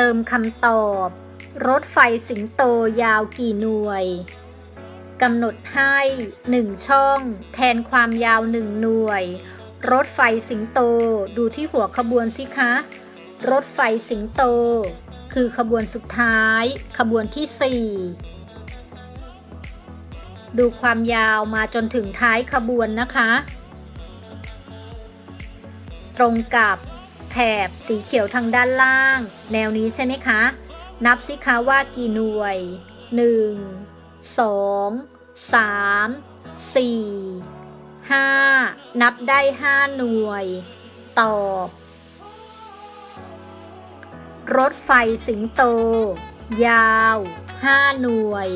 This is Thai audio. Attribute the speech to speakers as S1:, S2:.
S1: เติมคำตอบ รถไฟสิงโตยาวกี่หน่วยกำหนดให้ 1 ช่อง แทนความยาว 1 หน่วย รถไฟสิงโตดูที่หัวขบวนสิคะ รถไฟสิงโต คือขบวนสุดท้าย ขบวนที่ 4 ดูความยาวมาจนถึงท้ายขบวนนะคะ ตรงกับ แถบสีเขียวทางด้านล่าง แนวนี้ใช่ไหมคะ นับสิคะว่ากี่หน่วย 1 2 3 4 5 นับได้ 5 หน่วย ตอบ รถไฟสิงโต ยาว 5 หน่วย